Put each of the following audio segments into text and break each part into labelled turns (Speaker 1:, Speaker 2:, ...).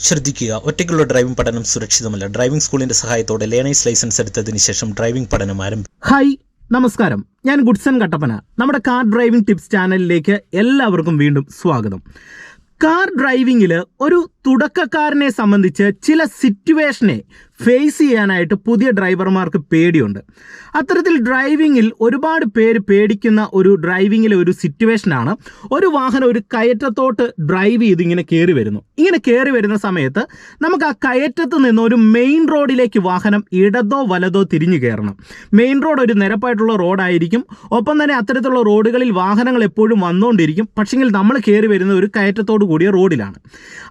Speaker 1: ശ്രദ്ധിക്കുക. ഒറ്റയ്ക്കുള്ള ഡ്രൈവിംഗ് പഠനം സുരക്ഷിതമല്ല. ഡ്രൈവിംഗ് സ്കൂളിന്റെ സഹായത്തോടെ ലേണേഴ്സ് ലൈസൻസ് എടുത്തതിന് ശേഷം ഡ്രൈവിംഗ് പഠനം ആരംഭിക്കും
Speaker 2: ഹായ് നമസ്കാരം. ഞാൻ ഗുഡ്സൺ കട്ടപ്പന. നമ്മുടെ കാർ ഡ്രൈവിംഗ് ടിപ്സ് ചാനലിലേക്ക് എല്ലാവർക്കും വീണ്ടും സ്വാഗതം. കാർ ഡ്രൈവിംഗിൽ ഒരു തുടക്കക്കാരനെ സംബന്ധിച്ച് ചില സിറ്റുവേഷനെ ഫേസ് ചെയ്യാനായിട്ട് പുതിയ ഡ്രൈവർമാർക്ക് പേടിയുണ്ട്. അത്തരത്തിൽ ഡ്രൈവിങ്ങിൽ ഒരുപാട് പേര് പേടിക്കുന്ന ഒരു ഡ്രൈവിങ്ങിലെ ഒരു സിറ്റുവേഷനാണ് ഒരു വാഹനം ഒരു കയറ്റത്തോട്ട് ഡ്രൈവ് ചെയ്ത് ഇങ്ങനെ കയറി വരുന്നു. ഇങ്ങനെ കയറി വരുന്ന സമയത്ത് നമുക്ക് ആ കയറ്റത്ത് നിന്ന് ഒരു മെയിൻ റോഡിലേക്ക് വാഹനം ഇടതോ വലതോ തിരിഞ്ഞു കയറണം. മെയിൻ റോഡ് ഒരു നിരപ്പായിട്ടുള്ള റോഡായിരിക്കും ഒപ്പം തന്നെ അത്തരത്തിലുള്ള റോഡുകളിൽ വാഹനങ്ങൾ എപ്പോഴും വന്നുകൊണ്ടിരിക്കും. പക്ഷെങ്കിൽ നമ്മൾ കയറി വരുന്ന ഒരു കയറ്റത്തോട് കൂടിയ റോഡിലാണ്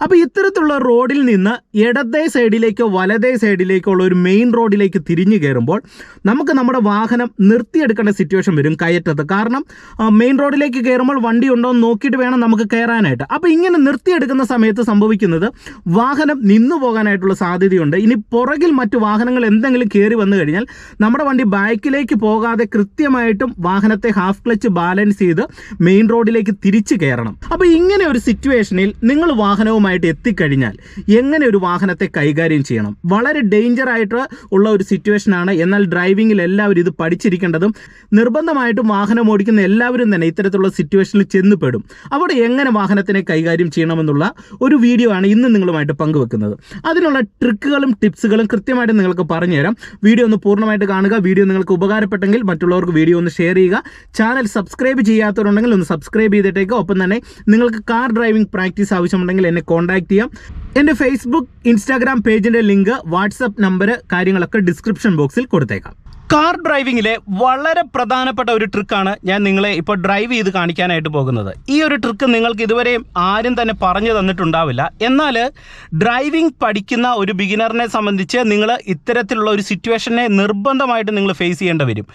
Speaker 2: അപ്പോൾ ഇത്തരത്തിലുള്ള റോഡിൽ നിന്ന് ഇടതേ സൈഡിലേക്കോ വലതേ സൈഡിലേക്കോ ഉള്ള ഒരു മെയിൻ റോഡിലേക്ക് തിരിഞ്ഞു കയറുമ്പോൾ നമുക്ക് നമ്മുടെ വാഹനം നിർത്തിയെടുക്കേണ്ട സിറ്റുവേഷൻ വരും കയറ്റത്ത്. കാരണം മെയിൻ റോഡിലേക്ക് കയറുമ്പോൾ വണ്ടി ഉണ്ടോ എന്ന് നോക്കിയിട്ട് വേണം നമുക്ക് കയറാനായിട്ട്. അപ്പോൾ ഇങ്ങനെ നിർത്തിയെടുക്കുന്ന സമയത്ത് സംഭവിക്കുന്നത് വാഹനം നിന്നു പോകാനായിട്ടുള്ള സാധ്യതയുണ്ട്. ഇനി പുറകിൽ മറ്റു വാഹനങ്ങൾ എന്തെങ്കിലും കയറി വന്നു കഴിഞ്ഞാൽ നമ്മുടെ വണ്ടി ബാക്കിലേക്ക് പോകാതെ കൃത്യമായിട്ടും വാഹനത്തെ ഹാഫ് ക്ലച്ച് ബാലൻസ് ചെയ്ത് മെയിൻ റോഡിലേക്ക് തിരിച്ചു കയറണം. അപ്പോൾ ഇങ്ങനെ ഒരു സിറ്റുവേഷനിൽ നിങ്ങൾ വാഹനവുമായിട്ട് എത്തിക്കഴിഞ്ഞാൽ എങ്ങനെ ഒരു വാഹനത്തെ കൈകാര്യം ചെയ്യണം? വളരെ ഡേഞ്ചർ ആയിട്ട് ഉള്ള ഒരു സിറ്റുവേഷനാണ് എന്നാൽ ഡ്രൈവിംഗിൽ എല്ലാവരും ഇത് പഠിച്ചിരിക്കേണ്ടതും നിർബന്ധമായിട്ടും വാഹനം ഓടിക്കുന്ന എല്ലാവരും തന്നെ ഇത്തരത്തിലുള്ള സിറ്റുവേഷനിൽ ചെന്നുപെടും. അവിടെ എങ്ങനെ വാഹനത്തിനെ കൈകാര്യം ചെയ്യണമെന്നുള്ള ഒരു വീഡിയോ ആണ് ഇന്ന് നിങ്ങളുമായിട്ട് പങ്കുവെക്കുന്നത്. അതിനുള്ള ട്രിക്കുകളും ടിപ്സുകളും കൃത്യമായിട്ട് നിങ്ങൾക്ക് പറഞ്ഞുതരാം. വീഡിയോ ഒന്ന് പൂർണമായിട്ട് കാണുക. വീഡിയോ നിങ്ങൾക്ക് ഉപകാരപ്പെട്ടെങ്കിൽ മറ്റുള്ളവർക്ക് വീഡിയോ ഒന്ന് ഷെയർ ചെയ്യുക. ചാനൽ സബ്സ്ക്രൈബ് ചെയ്യാത്തവരുണ്ടെങ്കിൽ ഒന്ന് സബ്സ്ക്രൈബ് ചെയ്തിട്ടേക്ക്. ഒപ്പം തന്നെ നിങ്ങൾക്ക് കാർ ഡ്രൈവിംഗ് പ്രാക്ടീസ് ആവശ്യമുണ്ടെങ്കിൽ എന്നെ കോൺടാക്ട് ചെയ്യാം. എന്റെ ഫേസ്ബുക്ക് ഇൻസ്റ്റാഗ്രാം പേജിന്റെ ലിങ്ക് വാട്സപ്പ് നമ്പർ കാര്യങ്ങളൊക്കെ ഡിസ്ക്രിപ്ഷൻ ബോക്സിൽ കൊടുത്തേക്കാം. കാർ ഡ്രൈവിങ്ങിലെ വളരെ പ്രധാനപ്പെട്ട ഒരു ട്രിക്കാണ് ഞാൻ നിങ്ങളെ ഇപ്പോൾ ഡ്രൈവ് ചെയ്ത് കാണിക്കാനായിട്ട് പോകുന്നത്. ഈ ഒരു ട്രിക്ക് നിങ്ങൾക്ക് ഇതുവരെയും ആരും തന്നെ പറഞ്ഞു തന്നിട്ടുണ്ടാവില്ല. എന്നാൽ ഡ്രൈവിംഗ് പഠിക്കുന്ന ഒരു ബിഗിനറിനെ സംബന്ധിച്ച് നിങ്ങൾ ഇത്തരത്തിലുള്ള ഒരു സിറ്റുവേഷനെ നിർബന്ധമായിട്ട് നിങ്ങൾ ഫേസ് ചെയ്യേണ്ടി വരും.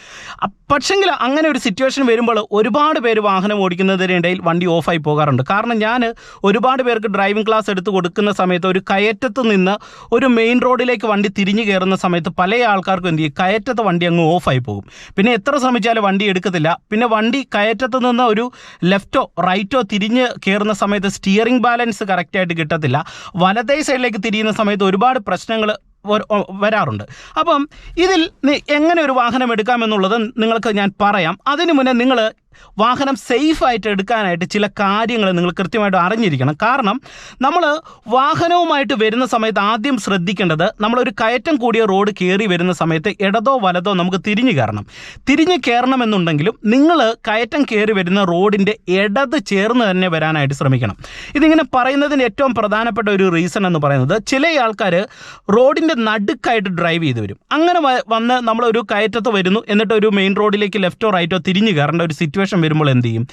Speaker 2: പക്ഷെങ്കിൽ അങ്ങനെ ഒരു സിറ്റുവേഷൻ വരുമ്പോൾ ഒരുപാട് പേര് വാഹനം ഓടിക്കുന്നതിനിടയിൽ വണ്ടി ഓഫായി പോകാറുണ്ട്. കാരണം ഞാൻ ഒരുപാട് പേർക്ക് ഡ്രൈവിംഗ് ക്ലാസ് എടുത്ത് കൊടുക്കുന്ന സമയത്ത് ഒരു കയറ്റത്ത് നിന്ന് ഒരു മെയിൻ റോഡിലേക്ക് വണ്ടി തിരിഞ്ഞു കയറുന്ന സമയത്ത് പല ആൾക്കാർക്കും എന്ത് ചെയ്യും? കയറ്റത്ത് വണ്ടി അങ്ങ് ഓഫായി പോകും. പിന്നെ എത്ര ശ്രമിച്ചാലും വണ്ടി എടുക്കത്തില്ല. പിന്നെ വണ്ടി കയറ്റത്ത് നിന്ന് ഒരു ലെഫ്റ്റോ റൈറ്റോ തിരിഞ്ഞ് കയറുന്ന സമയത്ത് സ്റ്റിയറിംഗ് ബാലൻസ് കറക്റ്റായിട്ട് കിട്ടത്തില്ല. വലതേ സൈഡിലേക്ക് തിരിയുന്ന സമയത്ത് ഒരുപാട് പ്രശ്നങ്ങൾ വരാറുണ്ട്. അപ്പം ഇതിൽ എങ്ങനെ ഒരു വാഹനം എടുക്കാമെന്നുള്ളത് നിങ്ങൾക്ക് ഞാൻ പറയാം. അതിനു മുന്നേ നിങ്ങൾ വാഹനം സേഫായിട്ട് എടുക്കാനായിട്ട് ചില കാര്യങ്ങൾ നിങ്ങൾ കൃത്യമായിട്ട് അറിഞ്ഞിരിക്കണം. കാരണം നമ്മൾ വാഹനവുമായിട്ട് വരുന്ന സമയത്ത് ആദ്യം ശ്രദ്ധിക്കേണ്ടത് നമ്മളൊരു കയറ്റം കൂടിയ റോഡ് കയറി വരുന്ന സമയത്ത് ഇടതോ വലതോ നമുക്ക് തിരിഞ്ഞു കയറണം. തിരിഞ്ഞു കയറണമെന്നുണ്ടെങ്കിലും നിങ്ങൾ കയറ്റം കയറി വരുന്ന റോഡിന്റെ ഇടത് ചേർന്ന് തന്നെ വരാനായിട്ട് ശ്രമിക്കണം. ഇതിങ്ങനെ പറയുന്നതിന് ഏറ്റവും പ്രധാനപ്പെട്ട ഒരു റീസൺ എന്ന് പറയുന്നത് ചില ആൾക്കാർ റോഡിന്റെ നടുക്കായിട്ട് ഡ്രൈവ് ചെയ്ത് വരും. അങ്ങനെ വന്ന് നമ്മളൊരു കയറ്റത്ത് വരുന്നു എന്നിട്ട് ഒരു മെയിൻ റോഡിലേക്ക് ലെഫ്റ്റോ റൈറ്റോ തിരിഞ്ഞു കയറേണ്ട ഒരു സിറ്റുവേഷൻ വരുമ്പോൾ എന്ത് ചെയ്യും?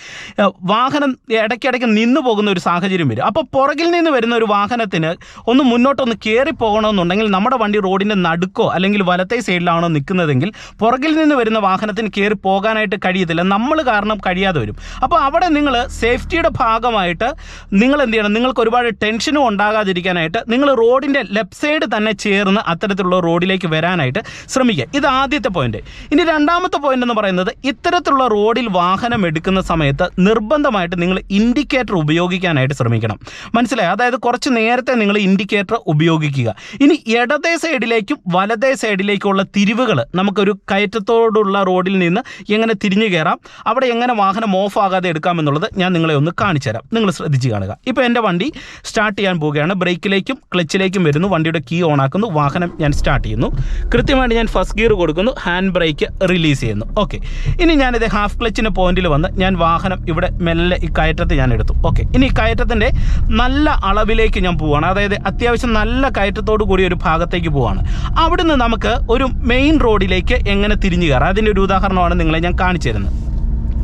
Speaker 2: വാഹനം ഇടയ്ക്കിടയ്ക്ക് നിന്ന് പോകുന്ന ഒരു സാഹചര്യം വരും. അപ്പോൾ പുറകിൽ നിന്ന് വരുന്ന ഒരു വാഹനത്തിന് ഒന്ന് മുന്നോട്ടൊന്ന് കയറി പോകണമെന്നുണ്ടെങ്കിൽ നമ്മുടെ വണ്ടി റോഡിന്റെ നടുക്കോ അല്ലെങ്കിൽ വലത്തെ സൈഡിലാണോ നിൽക്കുന്നതെങ്കിൽ പുറകിൽ നിന്ന് വരുന്ന വാഹനത്തിന് കയറി പോകാനായിട്ട് കഴിയത്തില്ല. നമ്മൾ കാരണം കഴിയാതെ വരും. അപ്പോൾ അവിടെ നിങ്ങൾ സേഫ്റ്റിയുടെ ഭാഗമായിട്ട് നിങ്ങൾ എന്ത് ചെയ്യണം? നിങ്ങൾക്ക് ഒരുപാട് ടെൻഷനും ഉണ്ടാകാതിരിക്കാനായിട്ട് നിങ്ങൾ റോഡിന്റെ ലെഫ്റ്റ് സൈഡ് തന്നെ ചേർന്ന് അത്തരത്തിലുള്ള റോഡിലേക്ക് വരാനായിട്ട് ശ്രമിക്കുക. ഇത് ആദ്യത്തെ പോയിന്റ് ഇനി രണ്ടാമത്തെ പോയിന്റ് എന്ന് പറയുന്നത് ഇത്തരത്തിലുള്ള റോഡിൽ വാഹനം എടുക്കുന്ന സമയത്ത് നിർബന്ധമായിട്ട് നിങ്ങൾ ഇൻഡിക്കേറ്റർ ഉപയോഗിക്കാനായിട്ട് ശ്രമിക്കണം. മനസ്സിലായി? അതായത് കുറച്ച് നേരത്തെ നിങ്ങൾ ഇൻഡിക്കേറ്റർ ഉപയോഗിക്കുക. ഇനി ഇടതേ സൈഡിലേക്കും വലതേ സൈഡിലേക്കുള്ള തിരിവുകൾ നമുക്കൊരു കയറ്റത്തോടുള്ള റോഡിൽ നിന്ന് എങ്ങനെ തിരിഞ്ഞു കയറാം അവിടെ എങ്ങനെ വാഹനം ഓഫ് ആകാതെ എടുക്കാമെന്നുള്ളത് ഞാൻ നിങ്ങളെ ഒന്ന് കാണിച്ചു തരാം. നിങ്ങൾ ശ്രദ്ധിച്ച് കാണുക. ഇപ്പോൾ എന്റെ വണ്ടി സ്റ്റാർട്ട് ചെയ്യാൻ പോവുകയാണ്. ബ്രേക്കിലേക്കും ക്ലച്ചിലേക്കും വരുന്നു. വണ്ടിയുടെ കീ ഓൺ ആക്കുന്നു. വാഹനം ഞാൻ സ്റ്റാർട്ട് ചെയ്യുന്നു. കൃത്യമായിട്ട് ഞാൻ ഫസ്റ്റ് ഗിയർ കൊടുക്കുന്നു. ഹാൻഡ് ബ്രേക്ക് റിലീസ് ചെയ്യുന്നു. ഓക്കെ ഇനി ഞാനിത് ഹാഫ് ക്ലച്ചിന്റെ പോയിന്റിൽ വന്ന് ഞാൻ വാഹനം ഇവിടെ മെല്ലെ ഈ കയറ്റത്ത് ഞാൻ എടുത്തു. ഓക്കെ ഇനി ഈ കയറ്റത്തിന്റെ നല്ല അളവിലേക്ക് ഞാൻ പോവുകയാണ് അതായത് അത്യാവശ്യം നല്ല കയറ്റത്തോടു കൂടി ഒരു ഭാഗത്തേക്ക് പോവുകയാണ് അവിടുന്ന് നമുക്ക് ഒരു മെയിൻ റോഡിലേക്ക് എങ്ങനെ തിരിഞ്ഞു കയറാം? അതിന്റെ ഒരു ഉദാഹരണമാണ് നിങ്ങളെ ഞാൻ കാണിച്ചു തരുന്നത്.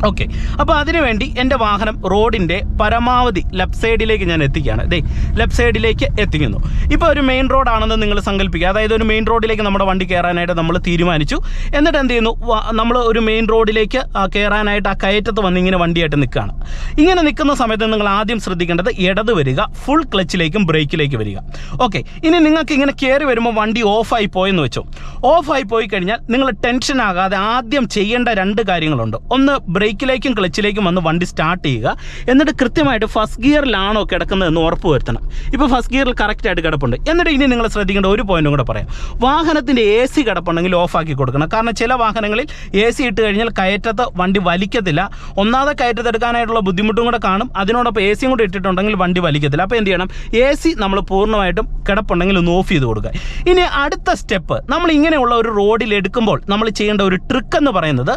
Speaker 2: ഓക്കെ. അപ്പോൾ അതിനുവേണ്ടി എന്റെ വാഹനം റോഡിന്റെ പരമാവധി ലെഫ്റ്റ് സൈഡിലേക്ക് ഞാൻ എത്തിക്കുകയാണ്. ദേ ലെഫ്റ്റ് സൈഡിലേക്ക് എത്തിക്കുന്നു. ഇപ്പോൾ ഒരു മെയിൻ റോഡാണെന്ന് നിങ്ങൾ സങ്കല്പിക്കുക. അതായത് ഒരു മെയിൻ റോഡിലേക്ക് നമ്മുടെ വണ്ടി കയറാനായിട്ട് നമ്മൾ തീരുമാനിച്ചു. എന്നിട്ട് എന്ത് ചെയ്യുന്നു? നമ്മൾ ഒരു മെയിൻ റോഡിലേക്ക് കയറാനായിട്ട് ആ കയറ്റത്ത് വന്ന് ഇങ്ങനെ വണ്ടിയായിട്ട് നിൽക്കുകയാണ്. ഇങ്ങനെ നിൽക്കുന്ന സമയത്ത് നിങ്ങൾ ആദ്യം ശ്രദ്ധിക്കേണ്ടത് ഇടത് വരിക ഫുൾ ക്ലച്ചിലേക്കും ബ്രേക്കിലേക്ക് വരിക. ഓക്കെ. ഇനി നിങ്ങൾക്ക് ഇങ്ങനെ കയറി വരുമ്പോൾ വണ്ടി ഓഫായി പോയെന്ന് വെച്ചോ. ഓഫായി പോയി കഴിഞ്ഞാൽ നിങ്ങൾ ടെൻഷൻ ആകാതെ ആദ്യം ചെയ്യേണ്ട രണ്ട് കാര്യങ്ങളുണ്ട്. ഒന്ന് ബ്രേക്ക് ബ്രേക്കിലേക്കും ക്ലച്ചിലേക്കും വന്ന് വണ്ടി സ്റ്റാർട്ട് ചെയ്യുക. എന്നിട്ട് കൃത്യമായിട്ട് ഫസ്റ്റ് ഗിയറിലാണോ കിടക്കുന്നതെന്ന് ഉറപ്പ് വരുത്തണം. ഇപ്പോൾ ഫസ്റ്റ് ഗിയറിൽ കറക്റ്റായിട്ട് കിടപ്പുണ്ട്. എന്നിട്ട് ഇനി നിങ്ങൾ ശ്രദ്ധിക്കേണ്ട ഒരു പോയിന്റും കൂടെ പറയാം. വാഹനത്തിന്റെ എ സി കിടപ്പുണ്ടെങ്കിൽ ഓഫാക്കി കൊടുക്കണം. കാരണം ചില വാഹനങ്ങളിൽ എ സി ഇട്ട് കഴിഞ്ഞാൽ കയറ്റത്ത് വണ്ടി വലിക്കത്തില്ല. ഒന്നാതെ കയറ്റത്ത് എടുക്കാനായിട്ടുള്ള ബുദ്ധിമുട്ടും കൂടെ കാണും. അതിനോടൊപ്പം എ സിയും കൂടെ ഇട്ടിട്ടുണ്ടെങ്കിൽ വണ്ടി വലിക്കത്തില്ല. അപ്പോൾ എന്ത് ചെയ്യണം? എ സി നമ്മൾ പൂർണമായിട്ടും കിടപ്പുണ്ടെങ്കിൽ ഒന്ന് ഓഫ് ചെയ്ത് കൊടുക്കുക. ഇനി അടുത്ത സ്റ്റെപ്പ് നമ്മൾ ഇങ്ങനെയുള്ള ഒരു റോഡിൽ എടുക്കുമ്പോൾ നമ്മൾ ചെയ്യേണ്ട ഒരു ട്രിക്ക് എന്ന് പറയുന്നത്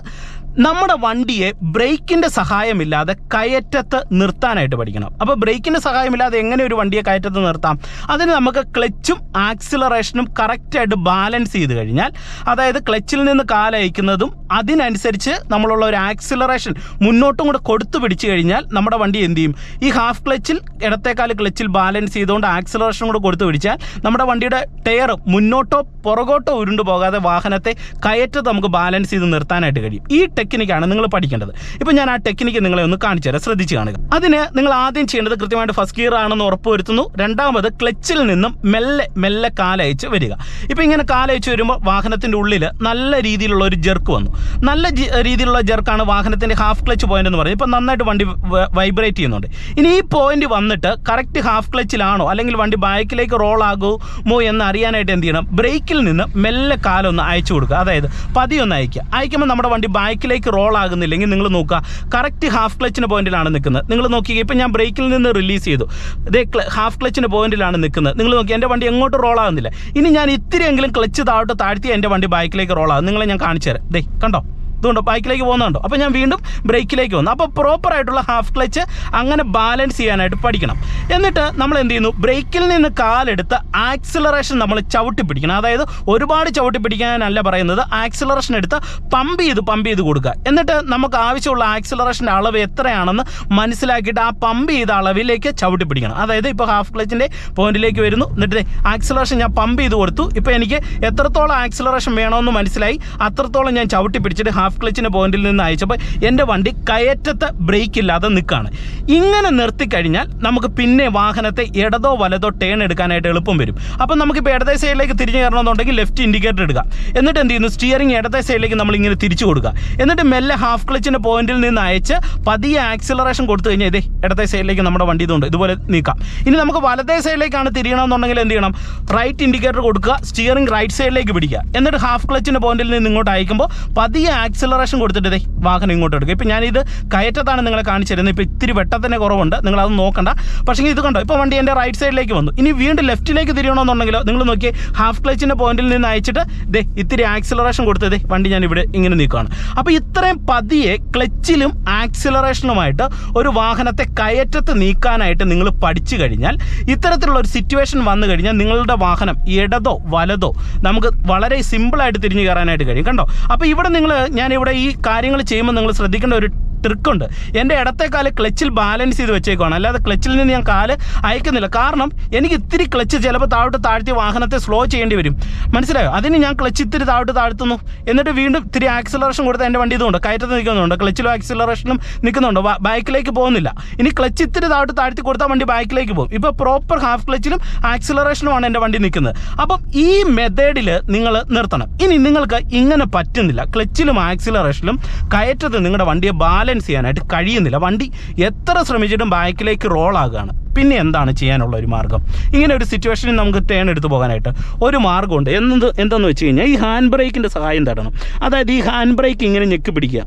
Speaker 2: നമ്മുടെ വണ്ടിയെ ബ്രേക്കിന്റെ സഹായമില്ലാതെ കയറ്റത്ത് നിർത്താനായിട്ട് പഠിക്കണം. അപ്പോൾ ബ്രേക്കിന്റെ സഹായമില്ലാതെ എങ്ങനെ ഒരു വണ്ടിയെ കയറ്റത്ത് നിർത്താം? അതിന് നമുക്ക് ക്ലച്ചും ആക്സിലറേഷനും കറക്റ്റായിട്ട് ബാലൻസ് ചെയ്ത് കഴിഞ്ഞാൽ അതായത് ക്ലച്ചിൽ നിന്ന് കാലയക്കുന്നതും അതിനനുസരിച്ച് നമ്മളുള്ള ഒരു ആക്സിലറേഷൻ മുന്നോട്ടും കൂടെ കൊടുത്തു പിടിച്ചു കഴിഞ്ഞാൽ നമ്മുടെ വണ്ടി എന്ത് ചെയ്യും? ഈ ഹാഫ് ക്ലച്ചിൽ ഇടത്തേക്കാൽ ക്ലച്ചിൽ ബാലൻസ് ചെയ്തുകൊണ്ട് ആക്സിലറേഷൻ കൂടെ കൊടുത്തു പിടിച്ചാൽ നമ്മുടെ വണ്ടിയുടെ ടയർ മുന്നോട്ടോ പുറകോട്ടോ ഉരുണ്ടു പോകാതെ വാഹനത്തെ കയറ്റത്ത് നമുക്ക് ബാലൻസ് ചെയ്ത് നിർത്താനായിട്ട് കഴിയും. ഈ ടെക്നിക്കാണ് നിങ്ങൾ പഠിക്കേണ്ടത്. ഇപ്പോൾ ഞാൻ ആ ടെക്നിക്ക് നിങ്ങളെ ഒന്ന് കാണിച്ചു തരാം. ശ്രദ്ധിച്ച് കാണുക. അതിന് നിങ്ങൾ ആദ്യം ചെയ്യേണ്ടത് കൃത്യമായിട്ട് ഫസ്റ്റ് ഗിയർ ആണെന്ന് ഉറപ്പുവരുത്തുന്നു. രണ്ടാമത് ക്ലച്ചിൽ നിന്നും മെല്ലെ മെല്ലെ കാലയച്ച് വരിക. ഇപ്പോൾ ഇങ്ങനെ കാലയച്ച് വരുമ്പോൾ വാഹനത്തിന്റെ ഉള്ളിൽ നല്ല രീതിയിലുള്ള ഒരു ജെർക്ക് വന്നു. നല്ല രീതിയിലുള്ള ജെർക്കാണ് വാഹനത്തിന്റെ ഹാഫ് ക്ലച്ച് പോയിന്റ് എന്ന് പറയുന്നത്. ഇപ്പോൾ നന്നായിട്ട് വണ്ടി വൈബ്രേറ്റ് ചെയ്യുന്നുണ്ട്. ഇനി ഈ പോയിന്റ് വന്നിട്ട് കറക്റ്റ് ഹാഫ് ക്ലച്ചിലാണോ അല്ലെങ്കിൽ വണ്ടി ബാക്കിലേക്ക് റോൾ ആകുമോ എന്ന് അറിയാനായിട്ട് എന്ത് ചെയ്യണം? ബ്രേക്കിൽ നിന്ന് മെല്ലെ കാലൊന്ന് അയച്ചു കൊടുക്കുക. അതായത് പതിയൊന്ന് അയക്കുക അയക്കുമ്പോൾ നമ്മുടെ വണ്ടി ബാക്കിലേക്ക് റോൾ ആകുന്നില്ലെങ്കിൽ നിങ്ങൾ നോക്കുക കറക്റ്റ് ഹാഫ് ക്ലച്ചിന് പോയിന്റിലാണ് നിൽക്കുന്നത്. നിങ്ങൾ നോക്കിക്കുക ഇപ്പം ഞാൻ ബ്രേക്കിൽ നിന്ന് റിലീസ് ചെയ്തു. ഇതേ ഹാഫ് ക്ലച്ചിന് പോയിന്റിലാണ് നിൽക്കുന്നത്. നിങ്ങൾ നോക്കി എന്റെ വണ്ടി എങ്ങോട്ട് റോൾ ആകുന്നില്ല. ഇനി ഞാൻ ഇത്തിരിയെങ്കിലും ക്ലച്ച് താഴോട്ട് താഴ്ത്തി എന്റെ വണ്ടി ബാക്കിലേക്ക് റോൾ ആകും. നിങ്ങളെ ഞാൻ കാണിച്ചു തരാം. ദേ കണ്ടോ? ഇതുകൊണ്ട് ബൈക്കിലേക്ക് പോകുന്നുണ്ടോ. അപ്പോൾ ഞാൻ വീണ്ടും ബ്രേക്കിലേക്ക് വന്നു. അപ്പോൾ പ്രോപ്പറായിട്ടുള്ള ഹാഫ് ക്ലച്ച് അങ്ങനെ ബാലൻസ് ചെയ്യാനായിട്ട് പഠിക്കണം. എന്നിട്ട് നമ്മൾ എന്ത് ചെയ്യുന്നു? ബ്രേക്കിൽ നിന്ന് കാലെടുത്ത് ആക്സിലറേഷൻ നമ്മൾ ചവിട്ടി പിടിക്കണം. അതായത് ഒരുപാട് ചവിട്ടി പിടിക്കാനല്ല പറയുന്നത്. ആക്സിലറേഷൻ എടുത്ത് പമ്പ് ചെയ്ത് പമ്പ് ചെയ്ത് കൊടുക്കുക. എന്നിട്ട് നമുക്ക് ആവശ്യമുള്ള ആക്സിലറേഷന്റെ അളവ് എത്രയാണെന്ന് മനസ്സിലാക്കിയിട്ട് ആ പമ്പ് ചെയ്ത അളവിലേക്ക് ചവിട്ടി പിടിക്കണം. അതായത് ഇപ്പോൾ ഹാഫ് ക്ലച്ചിന്റെ പോയിന്റിലേക്ക് വരുന്നു. എന്നിട്ട് ആക്സിലറേഷൻ ഞാൻ പമ്പ് ചെയ്ത് കൊടുത്തു. ഇപ്പോൾ എനിക്ക് എത്രത്തോളം ആക്സിലറേഷൻ വേണമെന്ന് മനസ്സിലായി. അത്രത്തോളം ഞാൻ ചവിട്ടി പിടിച്ചിട്ട് ഹാഫ് ക്ലച്ചിന്റെ പോയിന്റിൽ നിന്ന് അയച്ചപ്പോൾ എന്റെ വണ്ടി കയറ്റത്തെ ബ്രേക്ക് ഇല്ലാതെ നിൽക്കുകയാണ് ഇങ്ങനെ നിർത്തിക്കഴിഞ്ഞാൽ നമുക്ക് പിന്നെ വാഹനത്തെ ഇടതോ വലതോ ടേൺ എടുക്കാനായിട്ട് എളുപ്പം വരും. അപ്പം നമുക്കിപ്പോൾ ഇടതേ സൈഡിലേക്ക് തിരിഞ്ഞു കയറണമെന്നുണ്ടെങ്കിൽ ലെഫ്റ്റ് ഇൻഡിക്കേറ്റർ എടുക്കുക എന്നിട്ട് എന്ത് ചെയ്യുന്നു? സ്റ്റിയറിംഗ് ഇടത്തെ സൈഡിലേക്ക് നമ്മൾ ഇങ്ങനെ തിരിച്ചു കൊടുക്കുക. എന്നിട്ട് മെല്ലെ ഹാഫ് ക്ലച്ചിന്റെ പോയിന്റിൽ നിന്ന് അയച്ച് പതിയെ ആക്സിലറേഷൻ കൊടുത്തു കഴിഞ്ഞാൽ ഇതേ ഇടത്തെ സൈഡിലേക്ക് നമ്മുടെ വണ്ടി ഇതുണ്ട്. ഇതുപോലെ നീക്കാം. ഇനി നമുക്ക് വലതേ സൈഡിലേക്കാണ് തിരിയണമെന്നുണ്ടെങ്കിൽ എന്ത് ചെയ്യണം? റൈറ്റ് ഇൻഡിക്കേറ്റർ കൊടുക്കുക സ്റ്റിയറിംഗ് റൈറ്റ് സൈഡിലേക്ക് പിടിക്കുക. എന്നിട്ട് ഹാഫ് ക്ലച്ചിന്റെ പോയിന്റിൽ നിന്ന് ഇങ്ങോട്ട് അയക്കുമ്പോൾ പതിയെ ആക്സിലറേഷൻ കൊടുത്തിട്ട് വാഹനം ഇങ്ങോട്ട് എടുക്കുക. ഇപ്പം ഞാനിത് കയറ്റത്താണ് നിങ്ങളെ കാണിച്ചു തരുന്നത് ഇപ്പോൾ ഇത്തിരി വെട്ടത്തിന്റെ കുറവുണ്ട്. നിങ്ങളത് നോക്കണ്ട. പക്ഷേ ഇത് കണ്ടോ? ഇപ്പോൾ വണ്ടി എന്റെ റൈറ്റ് സൈഡിലേക്ക് വന്നു. ഇനി വീണ്ടും ലെഫ്റ്റിലേക്ക് തിരിയണമെന്നുണ്ടെങ്കിലോ നിങ്ങൾ നോക്കി ഹാഫ് ക്ലച്ചിന്റെ പോയിന്റിൽ നിന്ന് അയച്ചിട്ട് ദേ ഇത്തിരി ആക്സിലറേഷൻ കൊടുത്തത് വണ്ടി ഞാൻ ഇവിടെ ഇങ്ങനെ നിൽക്കുകയാണ് അപ്പോൾ ഇത്രയും പതിയെ ക്ലച്ചിലും ആക്സിലറേഷനുമായിട്ട് ഒരു വാഹനത്തെ കയറ്റത്ത് നീക്കാനായിട്ട് നിങ്ങൾ പഠിച്ചു കഴിഞ്ഞാൽ ഇത്തരത്തിലുള്ള ഒരു സിറ്റുവേഷൻ വന്നു കഴിഞ്ഞാൽ നിങ്ങളുടെ വാഹനം ഇടതോ വലതോ നമുക്ക് വളരെ സിമ്പിളായിട്ട് തിരിഞ്ഞു കയറാനായിട്ട് കഴിയും. കണ്ടോ? അപ്പോൾ ഇവിടെ നിങ്ങൾ ഞാനിവിടെ ഈ കാര്യങ്ങൾ ചെയ്യുമ്പോൾ നിങ്ങൾ ശ്രദ്ധിക്കേണ്ട ഒരു ട്രിക്കുണ്ട് എന്റെ ഇടത്തെ കാൽ ക്ലച്ചിൽ ബാലൻസ് ചെയ്ത് വെച്ചേക്കുവാണ്. അല്ലാതെ ക്ലച്ചിൽ നിന്ന് ഞാൻ കാൽ അയക്കുന്നില്ല. കാരണം എനിക്ക് ഇത്തിരി ക്ലച്ച് ചിലപ്പോൾ താഴോട്ട് താഴ്ത്തി വാഹനത്തെ സ്ലോ ചെയ്യേണ്ടി വരും. മനസ്സിലായോ? അതിന് ഞാൻ ക്ലച്ച് ഇത്തിരി താഴോട്ട് താഴ്ത്തുന്നു. എന്നിട്ട് വീണ്ടും ഇത്തിരി ആക്സിലറേഷൻ കൊടുത്ത് എന്റെ വണ്ടി ഇതുകൊണ്ട് കയറ്റത്ത് നിൽക്കുന്നുണ്ട്. ക്ലച്ചിലും ആക്സിലറേഷനും നിൽക്കുന്നുണ്ട്. ബൈക്കിലേക്ക് പോകുന്നില്ല. ഇനി ക്ലച്ച് ഇത്തിരി താഴോട്ട് താഴ്ത്തി കൊടുത്താൽ വണ്ടി ബൈക്കിലേക്ക് പോകും. ഇപ്പോൾ പ്രോപ്പർ ഹാഫ് ക്ലച്ചിലും ആക്സിലറേഷനുമാണ് എന്റെ വണ്ടി നിൽക്കുന്നത്. അപ്പം ഈ മെത്തേഡിൽ നിങ്ങൾ നിർത്തണം. ഇനി നിങ്ങൾക്ക് ഇങ്ങനെ പറ്റുന്നില്ല. ക്ലച്ചിലും ആക്സിലറേഷനിലും കയറ്റത്ത് നിങ്ങളുടെ വണ്ടിയെ ബാലൻസ് ചെയ്യാനായിട്ട് കഴിയുന്നില്ല. വണ്ടി എത്ര ശ്രമിച്ചിട്ടും ബാക്കിലേക്ക് റോൾ ആകുകയാണ് പിന്നെ എന്താണ് ചെയ്യാനുള്ള ഒരു മാർഗം? ഇങ്ങനെ ഒരു സിറ്റുവേഷനിൽ നമുക്ക് ടേൺ എടുത്തു പോകാനായിട്ട് ഒരു മാർഗമുണ്ട്. എന്ത് എന്തെന്ന് വെച്ച് കഴിഞ്ഞാൽ ഈ ഹാൻഡ് ബ്രേക്കിന്റെ സഹായം തേടണം. അതായത് ഈ ഹാൻഡ് ബ്രേക്ക് ഇങ്ങനെ ഞെക്കി പിടിക്കുക.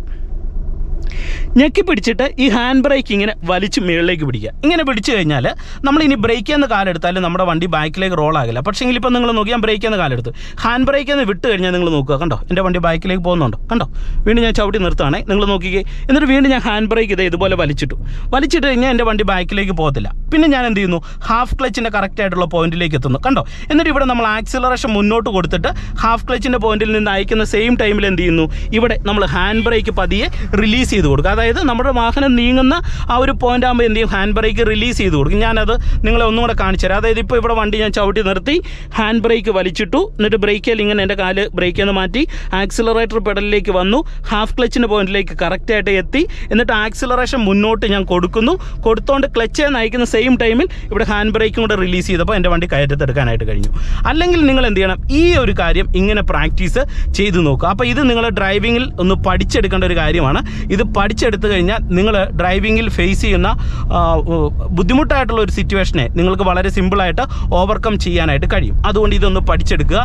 Speaker 2: ഞെക്കി പിടിച്ചിട്ട് ഈ ഹാൻഡ് ബ്രേക്ക് ഇങ്ങനെ വലിച്ച് മുകളിലേക്ക് പിടിക്കുക. ഇങ്ങനെ പിടിച്ചു കഴിഞ്ഞാൽ നമ്മൾ ഇനി ബ്രേക്ക് എന്ന് കാലെടുത്താലും നമ്മുടെ വണ്ടി ബാക്കിലേക്ക് റോൾ ആകില്ല. പക്ഷേ ഇപ്പോൾ നിങ്ങൾ നോക്കി ഞാൻ ബ്രേക്ക് എന്ന് കാലെടുത്തു. ഹാൻഡ് ബ്രേക്ക് എന്ന് വിട്ട് കഴിഞ്ഞാൽ നിങ്ങൾ നോക്കുക. കണ്ടോ? എന്റെ വണ്ടി ബാക്കിലേക്ക് പോകുന്നുണ്ടോ? കണ്ടോ? വീണ്ടും ഞാൻ ചവിട്ടി നിർത്തുകയാണേ നിങ്ങൾ നോക്കിക്കേ. എന്നിട്ട് വീണ്ടും ഞാൻ ഹാൻഡ് ബ്രേക്ക് ഇതേ ഇതുപോലെ വലിച്ചിട്ടു. വലിച്ചിട്ട് കഴിഞ്ഞാൽ എന്റെ വണ്ടി ബാക്കിലേക്ക് പോകത്തില്ല. പിന്നെ ഞാൻ എന്ത് ചെയ്യുന്നു? ഹാഫ് ക്ലച്ചിന്റെ കറക്റ്റ് ആയിട്ടുള്ള പോയിന്റിലേക്ക് എത്തുന്നു. കണ്ടോ? എന്നിട്ട് ഇവിടെ നമ്മൾ ആക്സിലറേഷൻ മുന്നോട്ട് കൊടുത്തിട്ട് ഹാഫ് ക്ലച്ചിന്റെ പോയിന്റിൽ നിന്ന് അയക്കുന്ന സെയിം ടൈമിൽ എന്ത് ചെയ്യുന്നു? ഇവിടെ നമ്മൾ ഹാൻഡ് ബ്രേക്ക് പതിയെ റിലീസ് ചെയ്ത് കൊടുക്കുക. അതായത് നമ്മുടെ വാഹനം നീങ്ങുന്ന ആ ഒരു പോയിന്റ് ആകുമ്പോൾ എന്ത് ചെയ്യും? ഹാൻഡ് ബ്രേക്ക് റിലീസ് ചെയ്ത് കൊടുക്കും. ഞാനത് നിങ്ങളെ ഒന്നും കൂടെ കാണിച്ചു തരാം. അതായത് ഇപ്പോൾ ഇവിടെ വണ്ടി ഞാൻ ചവിട്ടി നിർത്തി ഹാൻഡ് ബ്രേക്ക് വലിച്ചിട്ടു. എന്നിട്ട് ബ്രേക്കിൽ ഇങ്ങനെ എന്റെ കാൽ ബ്രേക്കിൽ നിന്ന് മാറ്റി ആക്സിലറേറ്റർ പെഡലിലേക്ക് വന്നു. ഹാഫ് ക്ലച്ചിന്റെ പോയിന്റിലേക്ക് കറക്റ്റായിട്ട് എത്തി. എന്നിട്ട് ആക്സിലറേഷൻ മുന്നോട്ട് ഞാൻ കൊടുക്കുന്നു. കൊടുത്തോണ്ട് ക്ലച്ച് നയിക്കുന്ന സെയിം ടൈമിൽ ഇവിടെ ഹാൻഡ് ബ്രേക്കും കൂടെ റിലീസ് ചെയ്തപ്പോൾ എന്റെ വണ്ടി കയറ്റത്തെടുക്കാനായിട്ട് കഴിഞ്ഞു. അല്ലെങ്കിൽ നിങ്ങൾ എന്ത് ചെയ്യണം? ഈ ഒരു കാര്യം ഇങ്ങനെ പ്രാക്ടീസ് ചെയ്തു നോക്കുക. അപ്പോൾ ഇത് നിങ്ങൾ ഡ്രൈവിങ്ങിൽ ഒന്ന് പഠിച്ചെടുക്കേണ്ട ഒരു കാര്യമാണ്. ഇത് പഠിച്ചെടുത്ത് പഠിച്ചെടുത്തു കഴിഞ്ഞാൽ നിങ്ങൾ ഡ്രൈവിങ്ങിൽ ഫേസ് ചെയ്യുന്ന ബുദ്ധിമുട്ടായിട്ടുള്ള ഒരു സിറ്റുവേഷനെ നിങ്ങൾക്ക് വളരെ സിമ്പിളായിട്ട് ഓവർകം ചെയ്യാനായിട്ട് കഴിയും. അതുകൊണ്ട് ഇതൊന്ന് പഠിച്ചെടുക്കുക.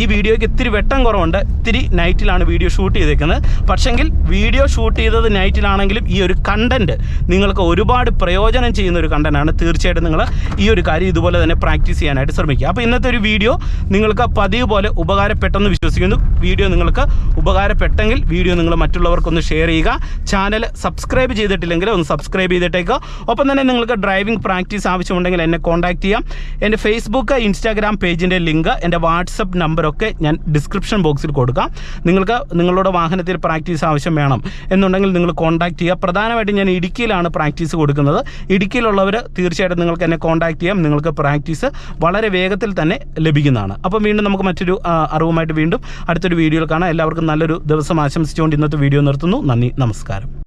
Speaker 2: ഈ വീഡിയോയ്ക്ക് ഇത്തിരി വെട്ടം കുറവുണ്ട്. ഇത്തിരി നൈറ്റിലാണ് വീഡിയോ ഷൂട്ട് ചെയ്തേക്കുന്നത്. പക്ഷെങ്കിൽ വീഡിയോ ഷൂട്ട് ചെയ്തത് നൈറ്റിലാണെങ്കിലും ഈ ഒരു കണ്ടന്റ് നിങ്ങൾക്ക് ഒരുപാട് പ്രയോജനം ചെയ്യുന്ന ഒരു കണ്ടന്റാണ് തീർച്ചയായിട്ടും നിങ്ങൾ ഈ ഒരു കാര്യം ഇതുപോലെ തന്നെ പ്രാക്ടീസ് ചെയ്യാനായിട്ട് ശ്രമിക്കുക. അപ്പോൾ ഇന്നത്തെ ഒരു വീഡിയോ നിങ്ങൾക്ക് പതിവ് പോലെ ഉപകാരപ്പെട്ടെന്ന് വിശ്വസിക്കുന്നു. വീഡിയോ നിങ്ങൾക്ക് ഉപകാരപ്പെട്ടെങ്കിൽ വീഡിയോ നിങ്ങൾ മറ്റുള്ളവർക്കൊന്ന് ഷെയർ ചെയ്യുക. ചാനൽ സബ്സ്ക്രൈബ് ചെയ്തിട്ടില്ലെങ്കിൽ ഒന്ന് സബ്സ്ക്രൈബ് ചെയ്തിട്ടേക്കുക ഒപ്പം തന്നെ നിങ്ങൾക്ക് ഡ്രൈവിംഗ് പ്രാക്ടീസ് ആവശ്യമുണ്ടെങ്കിൽ എന്നെ കോൺടാക്റ്റ് ചെയ്യാം. എന്റെ ഫേസ്ബുക്ക് ഇൻസ്റ്റാഗ്രാം പേജിന്റെ ലിങ്ക് എന്റെ വാട്സപ്പ് നമ്പറൊക്കെ ഞാൻ ഡിസ്ക്രിപ്ഷൻ ബോക്സിൽ കൊടുക്കാം. നിങ്ങൾക്ക് നിങ്ങളുടെ വാഹനത്തിൽ പ്രാക്ടീസ് ആവശ്യം വേണം എന്നുണ്ടെങ്കിൽ നിങ്ങൾ കോൺടാക്ട് ചെയ്യുക. പ്രധാനമായിട്ടും ഞാൻ ഇടുക്കിയിലാണ് പ്രാക്ടീസ് കൊടുക്കുന്നത്. ഇടുക്കിയിലുള്ളവർ തീർച്ചയായിട്ടും നിങ്ങൾക്ക് എന്നെ കോൺടാക്ട് ചെയ്യാം. നിങ്ങൾക്ക് പ്രാക്ടീസ് വളരെ വേഗത്തിൽ തന്നെ ലഭിക്കുന്നതാണ്. അപ്പം വീണ്ടും നമുക്ക് മറ്റൊരു അറിവുമായിട്ട് വീണ്ടും അടുത്തൊരു വീഡിയോയിൽ കാണാം. എല്ലാവർക്കും നല്ലൊരു ദിവസം ആശംസിച്ചുകൊണ്ട് ഇന്നത്തെ വീഡിയോ നിർത്തുന്നു. നന്ദി നമസ്കാരം.